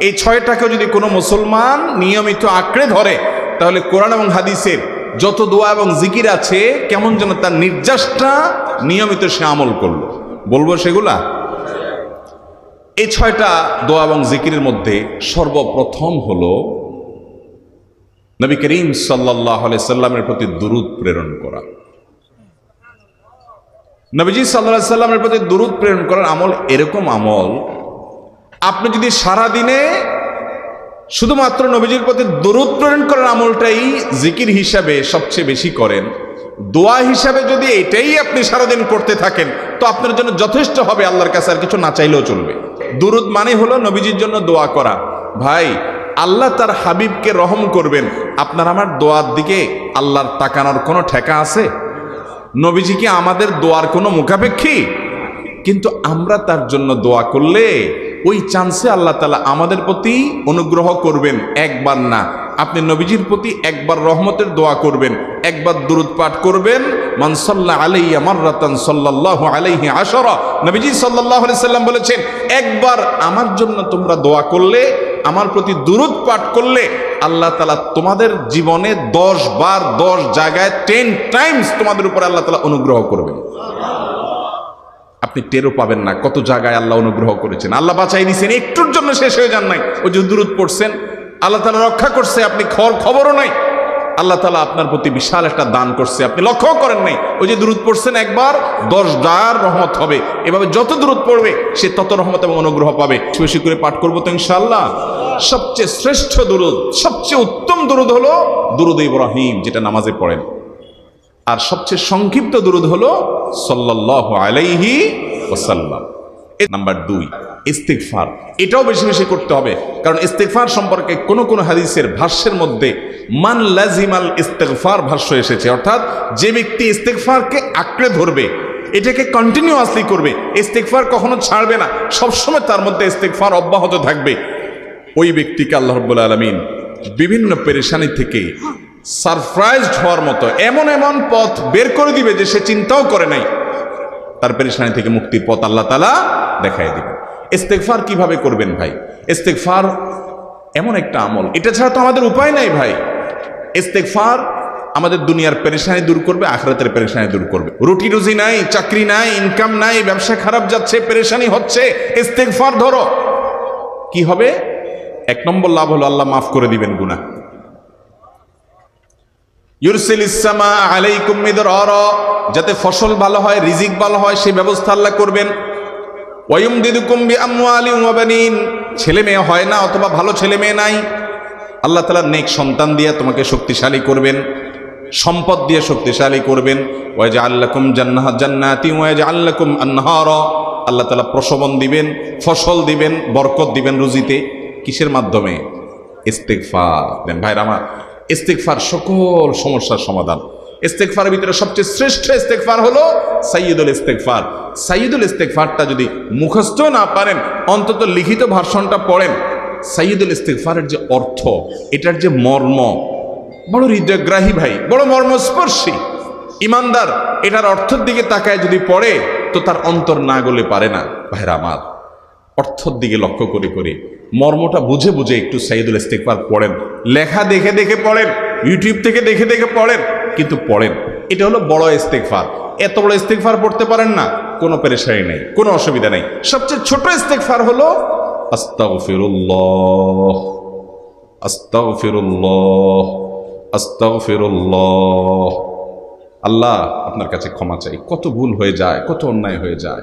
এই ছয়টাকে যদি কোনো মুসলমান নিয়মিত আঁকড়ে ধরে, তাহলে কোরআন এবং হাদিসের যত দোয়া এবং জিকির আছে, কেমন যেন তার নির্যাসটা নিয়মিত সে আমল করল। বলব সেগুলা? এই ছয়টা দোয়া এবং জিকিরের মধ্যে সর্বপ্রথম হলো, নবী করিম সাল্লাহ সাল্লামের প্রতি দুরুদ প্রেরণ করা। নবীজি সাল্লাহ সাল্লামের প্রতি দুরুদ প্রেরণ করার আমল এরকম আমল আপনি যদি সারা দিনে শুধুমাত্র নবীজির প্রতি দরুদ প্রেরণ করার আমলটাই জিকির হিসাবে সবচেয়ে বেশি করেন, দোয়া হিসাবে যদি এটাই আপনি সারাদিন করতে থাকেন, তো আপনার জন্য যথেষ্ট হবে আল্লাহর কাছে আর কিছু না চাইলেও চলবে। দুরুদ মানে হলো নবীজির জন্য দোয়া করা। ভাই, আল্লাহ তার হাবিবকে রহম করবেন। আপনার আমার দোয়ার দিকে আল্লাহর তাকানোর কোনো ঠেকা আছে? নবীজি কি আমাদের দোয়ার কোনো মুখাপেক্ষী? কিন্তু আমরা তার জন্য দোয়া করলে ওই চান্সে আল্লাহ তালা আমাদের প্রতি অনুগ্রহ করবেন একবার না। আপনি নবীজির প্রতি একবার রহমতের দোয়া করবেন, একবার দুরুদ পাঠ করবেন। মানসাল্লাহ আলাইয়া মার্রাতান সাল্লাহ আলাইহি আশরা। নবীজি সাল্লাহ সাল্লাম বলেছেন, একবার আমার জন্য তোমরা দোয়া করলে, আমার প্রতি দুরুদ পাঠ করলে, আল্লাহ তালা তোমাদের জীবনে দশ বার দশ জায়গায় টেন টাইমস তোমাদের উপরে আল্লাহ তালা অনুগ্রহ করবেন। আপনি টেরও পাবেন না কত জায়গায় আল্লাহ অনুগ্রহ করেছেন। আল্লাহ বাঁচাই দিয়েছেন, একটুর জন্য শেষ হয়ে যান নাই। ওই যে দূরত পড়ছেন, আল্লাহ তালা রক্ষা করছে, আপনি খর খবরও নাই। আল্লাহ তালা আপনার প্রতি বিশাল একটা দান করছে, আপনি লক্ষ্য করেন নাই। ওই যে দূরত পড়ছেন, একবার দশ ডার রহমত হবে। এভাবে যত দূরত পড়বে, সে তত রহমত এবং অনুগ্রহ পাবে। বেশি করে পাঠ করব তো ইনশাল্লাহ সবচেয়ে শ্রেষ্ঠ দুরুদ, সবচেয়ে উত্তম দুরুদ হলো দুরুদ ইব্রাহিম, যেটা নামাজে পড়েন। আর সবচেয়ে সংক্ষিপ্ত দুরুদ হলো সাল্লাল্লাহু আলাইহি ওয়াসাল্লাম। এ নাম্বার দুই, ইস্তিগফার। এটাও বেশি বেশি করতে হবে, কারণ ইস্তিগফার সম্পর্কে কোন কোন হাদিসের ভাষ্যের মধ্যে মান লাজিমাল ইস্তেকফার ভাষ্য এসেছে, অর্থাৎ যে ব্যক্তি ইস্তেগফারকে আঁকড়ে ধরবে, এটাকে কন্টিনিউয়াসলি করবে ইস্তেকফার কখনো ছাড়বে না, সবসময় তার মধ্যে ইস্তেগফার অব্যাহত থাকবে। ওই ব্যক্তিকে আল্লাহ রব্বুল আলমিন বিভিন্ন পেরেশানি থেকে সারপ্রাইজড হওয়ার মতো এমন এমন পথ বের করে দিবে যে সে চিন্তাও করে নাই। তার পেরেশানি থেকে মুক্তির পথ আল্লাহ তালা দেখাই দিবেন। ইস্তেকফার কীভাবে করবেন ভাই? ইস্তেকফার এমন একটা আমল। এটা ছাড়া তো আমাদের উপায় নাই ভাই। ইস্তেকফার আমাদের দুনিয়ার পেরেশানি দূর করবে, আখরাতের পেরেশানি দূর করবে। রুটি রুজি নাই, চাকরি নাই ইনকাম নাই, ব্যবসা খারাপ যাচ্ছে, পেরেশানি হচ্ছে ইস্তেকফার ধরো। কি হবে? এক নম্বর লাভ হলো আল্লাহ মাফ করে দিবেন গুনাহ। ইউরসিল ইসামা আলাইকুম মিদরারা যাতে ফসল ভালো হয়, রিজিক ভালো হয়, সেই ব্যবস্থা আল্লাহ করবেন। ওয়ুম দিদুকুম বি আমওয়ালিন ওয়া ছেলে মেয়ে হয় না অথবা ভালো ছেলে মেয়ে নাই, আল্লাহ তাআলা নেক সন্তান দিয়ে তোমাকে শক্তিশালী করবেন, সম্পদ দিয়ে শক্তিশালী করবেন। ওয়াজা আল্লাকুম জান্নাহ জান্নাতি ওয়াজা আল্লাকুম আনহারা, আল্লাহ তাআলা প্রসবন দিবেন, ফসল দিবেন, বরকত দিবেন রুজিতে। কিসের মাধ্যমে? ইস্তেগফার। দেন ভাইরা আমার ইস্তেগফার সকল সমস্যার সমাধান। ইস্তেগফারের ভিতরে সবচেয়ে শ্রেষ্ঠ ইস্তেকফার হলো সাইয়দুল ইস্তেগফার। সাইয়দুল ইস্তেগফারটা যদি মুখস্থ না পারেন, অন্তত লিখিত ভাষণটা পড়েন সাইয়দুল ইস্তেগফারের যে অর্থ, এটার যে মর্ম, বড় হৃদয়গ্রাহী ভাই, বড় মর্মস্পর্শী, ইমানদার, এটার অর্থের দিকে তাকায় যদি পড়ে, তো তার অন্তর না গলে পারে না, ভাইরা আমার। অর্থর দিকে লক্ষ্য করে করে। মর্মটা বুঝে বুঝে একটু সাইদুল ইস্তেকবার পড়েন। লেখা দেখে দেখে পড়েন। ইউটিউব থেকে দেখে দেখে পড়েন। কিন্তু পড়েন। এটা হলো বড় ইস্তেকফার এত বড় ইস্তেকফার পড়তে পারেন না। কোনো পেরেশানি নেই, কোনো অসুবিধা নেই। সবচেয়ে ছোট ইস্তেকফার হলো আস্তাগফিরুল্লাহ। আস্তাগফিরুল্লাহ। আস্তাগফিরুল্লাহ। আল্লাহ আপনার কাছে ক্ষমা চাই। কত ভুল হয়ে যায়, কত অন্যায় হয়ে যায়।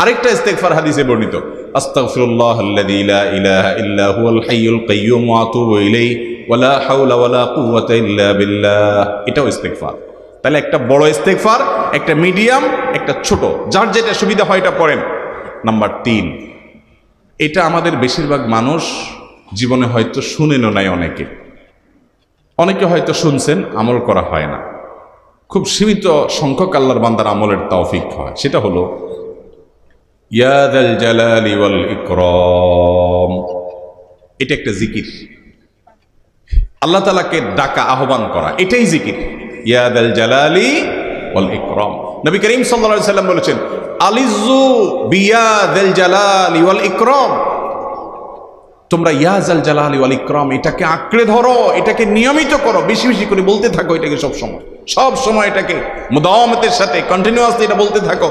আরেকটা ইস্তেকফার হাদিসে বর্ণিত ইল্লা বিল্লাহ। এটাও ইস্তেগফার। তাহলে একটা বড় ইস্তেগফার, একটা মিডিয়াম, একটা ছোট, যার যেটা সুবিধা হয় এটা পড়েন। নাম্বার তিন, এটা আমাদের বেশিরভাগ মানুষ জীবনে হয়তো শুনেনও নাই অনেকে। অনেকে হয়তো শুনছেন, আমল করা হয় না। খুব সীমিত সংখ্যক আল্লাহর বান্দার আমলের তৌফিক হয়। সেটা হলো ইয়াদাল জালালি ওয়াল ইকরাম। এটা একটা জিকির। আল্লাহ তালাকে ডাকা, আহ্বান করা, এটাই জিকির। ইয়াদাল জালালি ওয়াল ইকরাম। নবী করিম সাল্লাম বলেছেন আলিজু বিয়াদাল জালালি ওয়াল ইকরাম। তোমরা ইয়াজাল জালালি ওয়াল ইকরাম, এটাকে আঁকড়ে ধরো, এটাকে নিয়মিত করো, বেশি বেশি করে বলতে থাকো এটাকে সব সময় সব সময় এটাকে মুদাওয়ামতের সাথে কন্টিনিউয়াসলি এটা বলতে থাকো।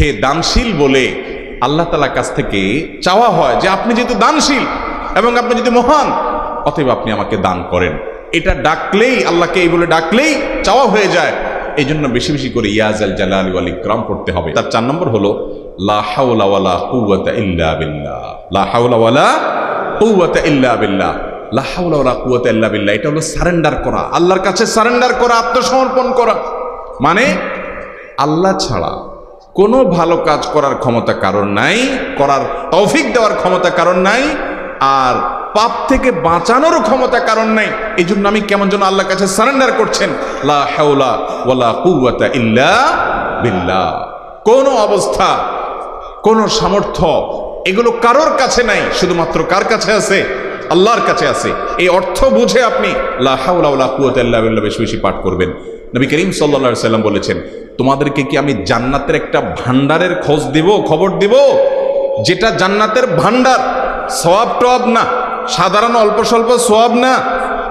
হে দানশীল বলে আল্লাহ তালার কাছ থেকে চাওয়া হয় যে আপনি যেহেতু দানশীল এবং আপনি যদি মহান, অতএব আপনি আমাকে দান করেন। এটা ডাকলেই, আল্লাহকে এই বলে ডাকলেই চাওয়া হয়ে যায়। এই জন্য বেশি বেশি করে ইয়াজাল জালাল ওয়াল ইকরাম করতে হবে। তার চার নম্বর হলো এটা হলো সারেন্ডার করা। আল্লাহর কাছে সারেন্ডার করা, আত্মসমর্পণ করা। মানে আল্লাহ ছাড়া কোনো ভালো কাজ করার ক্ষমতা কারণ নাই, করার তৌফিক দেওয়ার ক্ষমতা কারণ নাই, আর পাপ থেকে বাঁচানোরও ক্ষমতা কারণ নাই। এই জন্য আমি কেমন যেন আল্লাহর কাছে সারেন্ডার করছেন ওয়ালা ইল্লা বিল্লাহ। কোন অবস্থা, কোন সামর্থ্য এগুলো কারোর কাছে নাই, শুধুমাত্র কার কাছে আছে? আল্লাহর কাছে আছে। এই অর্থ বুঝে আপনি লা হাওলা ওয়ালা বিল্লাহ বেশি বেশি পাঠ করবেন। নবী করিম আলাইহি সাল্লাম বলেছেন, তোমাদেরকে কি আমি জান্নাতের একটা ভান্ডারের খোঁজ দিব, খবর দিব? যেটা জান্নাতের ভান্ডার সওয়াব টব না, সাধারণ অল্প স্বল্প সোয়াব না,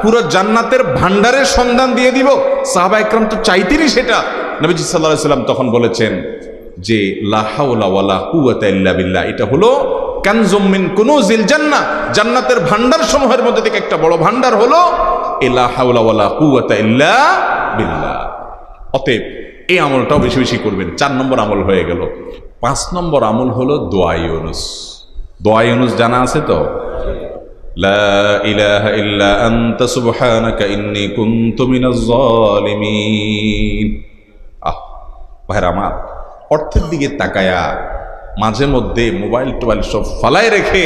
পুরো জান্নাতের ভান্ডারের সন্ধান দিয়ে দিব। সাহাবা একরাম তো চাইতেনই সেটা। নবীজি সাল্লাহ সাল্লাম তখন বলেছেন যে লাহাউলা এটা হলো কানজুমিন জিল জান্নাহ। জান্নাতের ভান্ডার সমূহের মধ্যে থেকে একটা বড় ভান্ডার হলো, এ লাহাউলা কুয়াতা বিল্লাহ অতএব এই আমলটাও বেশি বেশি করবেন। চার নম্বর আমল হয়ে গেল। পাঁচ নম্বর আমল হলো দোয়াই অনুস দোয়াই অনুস জানা আছে তো? ভাইর আমার, অর্থের দিকে তাকায়া মাঝে মধ্যে মোবাইল টোবাইল সব ফালায় রেখে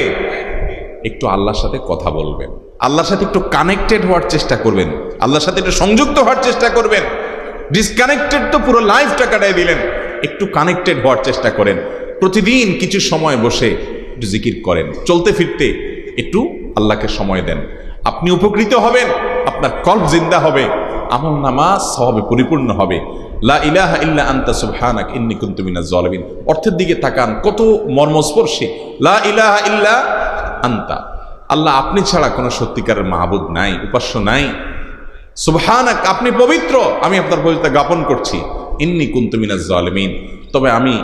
একটু আল্লাহর সাথে কথা বলবেন। আল্লাহর সাথে একটু কানেক্টেড হওয়ার চেষ্টা করবেন। আল্লাহর সাথে একটু সংযুক্ত হওয়ার চেষ্টা করবেন। ডিসকানেক্টেড তো পুরো লাইফটা কাটাই দিলেন। একটু কানেক্টেড হওয়ার চেষ্টা করেন। প্রতিদিন কিছু সময় বসে একটু জিকির করেন। চলতে ফিরতে একটু আল্লাহকে সময় দেন। আপনি উপকৃত হবেন, আপনার কল্প জিন্দা হবে, আমল নামা সবে পরিপূর্ণ হবে। লা ইলাহা ইল্লা আন্তা সুবহানাক, ইন্নী কুনতু মিনাজ জালিমিন। অর্থের দিকে তাকান, কত মর্মস্পর্শী। লা ইলাহা ইল্লা আন্তা। আল্লাহ আপনি ছাড়া কোনো সত্যিকারের মাহবুদ নাই, উপাস্য নাই। সুবহানাক, আপনি পবিত্র। আমি আপনার পবিত্রতা জ্ঞাপন করছি। ইন্নি কুনতু মিনাজ জালিমিন। তবে আমি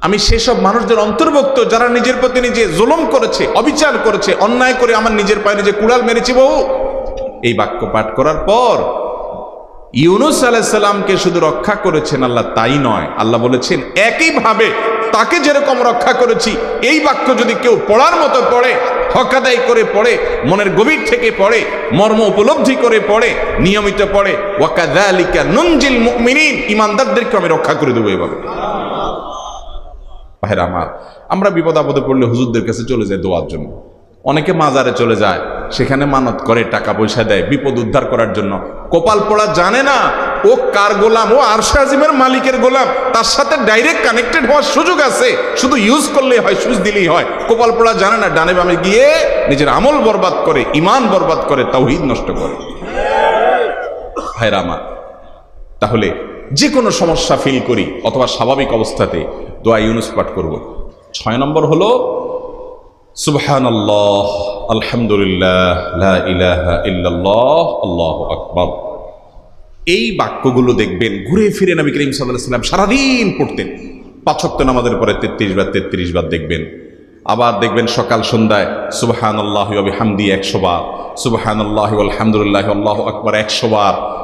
আমি সেসব মানুষদের অন্তর্ভুক্ত যারা নিজের প্রতি নিজে জুলুম করেছে, অবিচার করেছে, অন্যায় করে আমার নিজের পায়ে নিজে কুড়াল মেরেছি বহু। এই বাক্য পাঠ করার পর ইউনুস আলাইসাল্লামকে শুধু রক্ষা করেছেন আল্লাহ, তাই নয়। আল্লাহ বলেছেন, একইভাবে তাকে যেরকম রক্ষা করেছি, এই বাক্য যদি কেউ পড়ার মতো পড়ে হকাদাই করে পড়ে, মনের গভীর থেকে পড়ে, মর্ম উপলব্ধি করে পড়ে, নিয়মিত পড়ে। ওয়াকাদালিকা নুনজিল মুমিনিন ইমানদারদেরকে আমি রক্ষা করে দেবো এভাবে। ভাইরা আমার, আমরা বিপদ আপদে পড়লে হুজুরদের কাছে চলে যাই দোয়ার জন্য। অনেকে মাজারে চলে যায়, সেখানে মানত করে, টাকা পয়সা দেয়, বিপদ উদ্ধার করার জন্য। কপাল পড়া জানে না ও কার গোলাম? ও আরশা আজিমের মালিকের গোলাম। তার সাথে ডাইরেক্ট কানেক্টেড হওয়ার সুযোগ আছে। শুধু ইউজ করলে হয় সুজ দিলেই হয়। কপাল পড়া জানে না, ডানে বামে গিয়ে নিজের আমল বরবাদ করে ইমান বরবাদ করে, তাওহিদ নষ্ট করে। ভাইরা আমার, তাহলে যে কোনো সমস্যা ফিল করি অথবা স্বাভাবিক অবস্থাতে দোয়া ইউনুস পাঠ করব। ছয় নম্বর হলো সুবহান আল্লাহ আলহামদুলিল্লাহ ইলাহা ইল্লাল্লাহ, আল্লাহু আকবার। এই বাক্যগুলো দেখবেন, ঘুরে ফিরে নবী করিম সাল্লাহ সাল্লাম সারাদিন পড়তেন। পাঁচক্ত নামাজের পরে তেত্রিশ বার তেত্রিশ বার দেখবেন। আবার দেখবেন সকাল সন্ধ্যায় সুবাহান আল্লাহ হামদি একশো বার সুবাহান আল্লাহ আলহামদুলিল্লাহ আল্লাহ আকবর একশো বার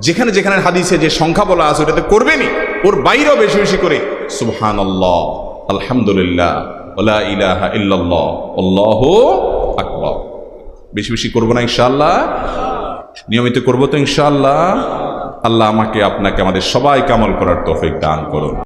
যেখানে যেখানে হাদিসে যে সংখ্যা বলা আছে, ওটাতে করবেনি ওর বাইরেও বেশি বেশি করে সুবহান আল্লাহ আলহামদুলিল্লাহ ইলাহা ইল্লাল্লাহ, আল্লাহু আকবার। বেশি বেশি করব না ইনশাআল্লাহ? নিয়মিত করব তো ইনশাআল্লাহ? আল্লাহ আমাকে, আপনাকে, আমাদের সবাই কামল করার তৌফিক দান করুন।